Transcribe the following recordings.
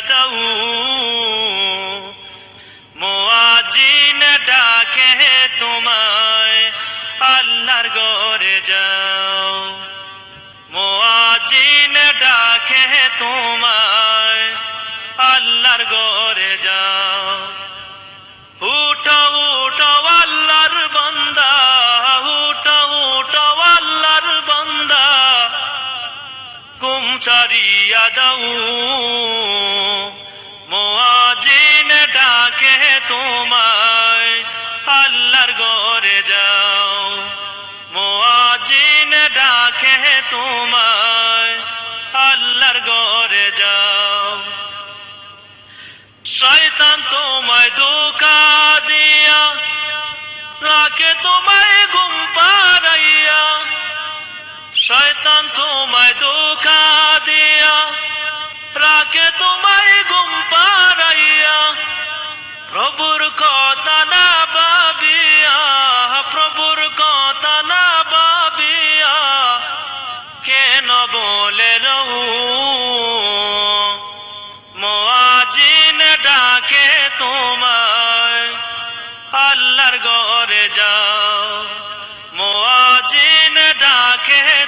দাও মোয়াজিন ডাকে তোমায়, আল্লাহর ঘরে যাও। মোয়াজিন ডাকে তোমায়, আল্লাহর ঘরে যাও। উঠো উঠো আল্লাহর বন্দা, উঠো উঠো আল্লাহর বন্দা। কুম চারিয়া দাও। মোয়াজিন ডাকে তোমায় আল্লাহর গরে যাও। মোয়াজিন ডাকে তোমায়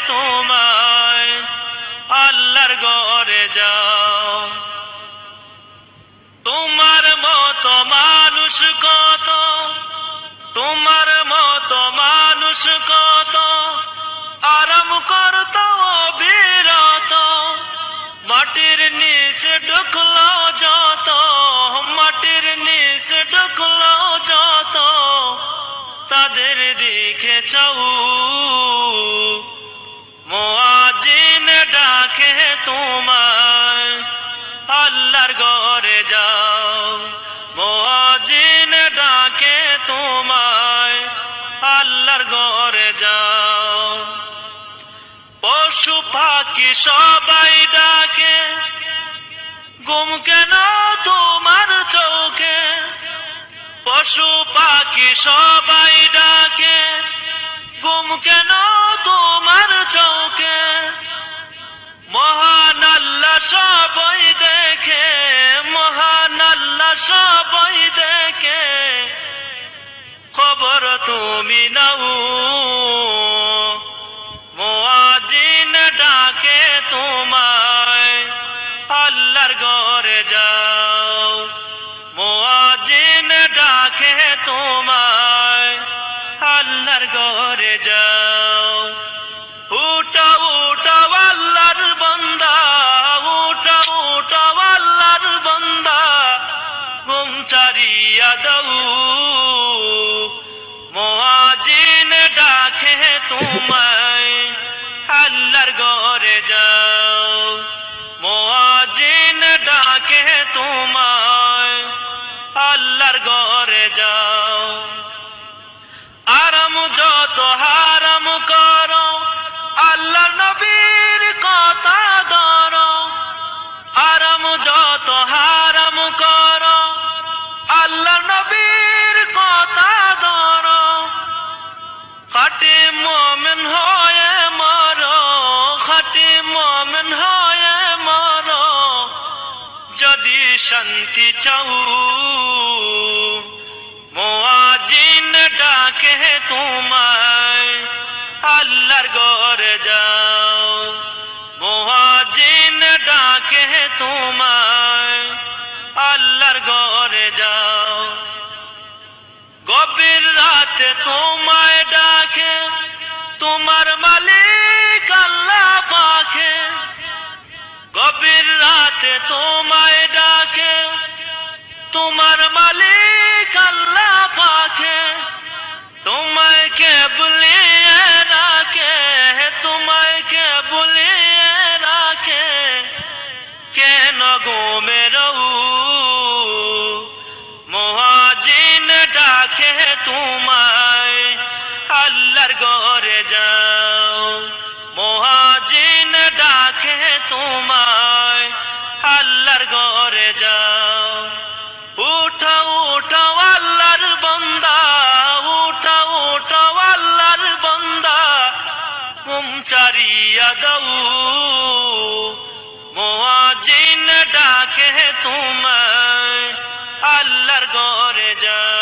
তোমায় আল্লাহর গরে যাও। তোমার মতো মানুষ কত? তোমার মতো মানুষ কত? আরাম করত বিরত মাটির নিচ ঢুকলো যত, মাটির নিচ ঢুকলো যত। তাদের দিকে চাউ আল্লাহর ঘরে যাও। মোয়াজিন ডাকে তোমায় আল্লাহর ঘরে যাও। পশু পাখি তোমায় আল্লাহর ঘরে যাও। উঠা উঠা আল্লাহর বন্দা উঠা উঠা আল্লাহর বন্দা। ঘুম চারিয়া যত যাও। মহাজিন ডাকে তোমায় আল্লাহর ঘরে যাও। গভীর রাতে তোমায় চারিয়া দাও মোয়াজিন ডাকে তোমায় আল্লাহর ঘরে যাও